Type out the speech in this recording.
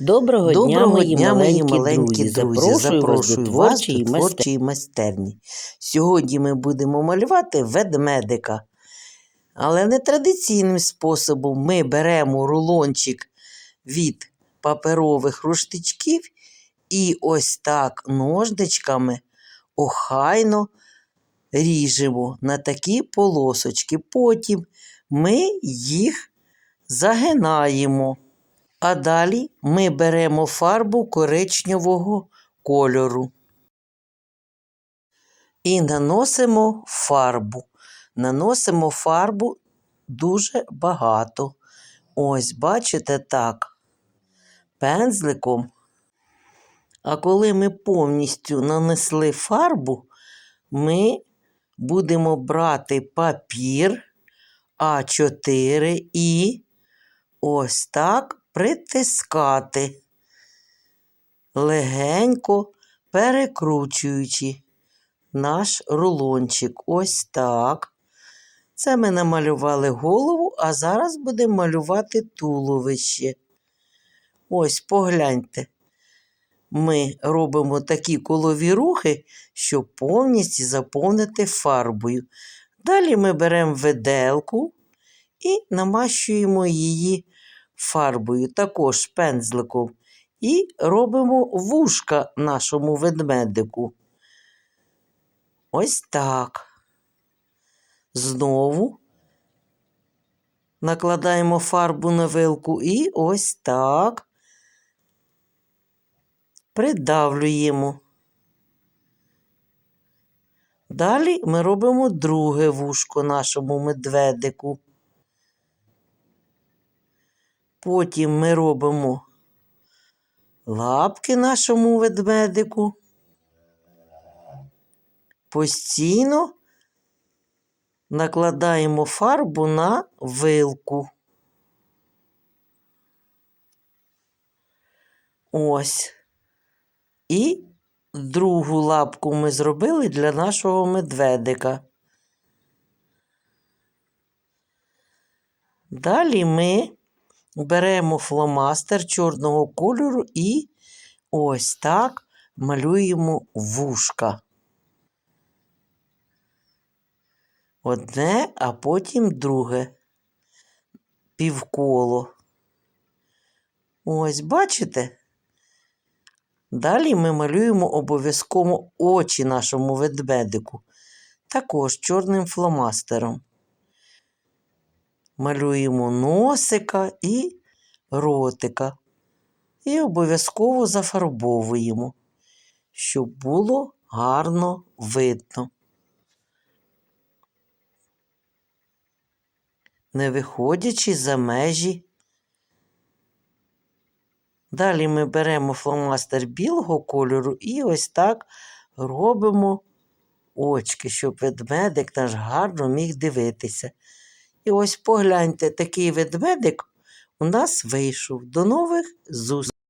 Доброго, дня, Доброго мої дня, мої маленькі, маленькі друзі. друзі. Запрошую, вас до творчої майстерні. майстерні. Сьогодні ми будемо малювати ведмедика. Але не традиційним способом ми беремо рулончик від паперових руштичків і ось так ножничками охайно ріжемо на такі полосочки. Потім ми їх загинаємо. А далі ми беремо фарбу коричневого кольору і наносимо фарбу. Наносимо фарбу дуже багато. Ось, бачите, так, пензликом. А коли ми повністю нанесли фарбу, ми будемо брати папір А4 і ось так притискати, легенько перекручуючи наш рулончик. Ось так. Це ми намалювали голову, а зараз будемо малювати туловище. Ось погляньте. Ми робимо такі колові рухи, щоб повністю заповнити фарбою. Далі ми беремо виделку і намащуємо її фарбою, також пензликом. І робимо вушка нашому ведмедику. Ось так. Знову накладаємо фарбу на вилку і ось так придавлюємо. Далі ми робимо друге вушко нашому медведику. Потім ми робимо лапки нашому ведмедику. Постійно накладаємо фарбу на вилку. Ось. І другу лапку ми зробили для нашого медведика. Далі ми беремо фломастер чорного кольору і ось так малюємо вушка. Одне, а потім друге півколо. Ось, бачите? Далі ми малюємо обов'язково очі нашому ведмедику, також чорним фломастером. Малюємо носика і ротика. І обов'язково зафарбовуємо, щоб було гарно видно. Не виходячи за межі. Далі ми беремо фломастер білого кольору і ось так робимо очки, щоб ведмедик наш гарно міг дивитися. І ось погляньте, такий ведмедик у нас вийшов. До нових зустрічей!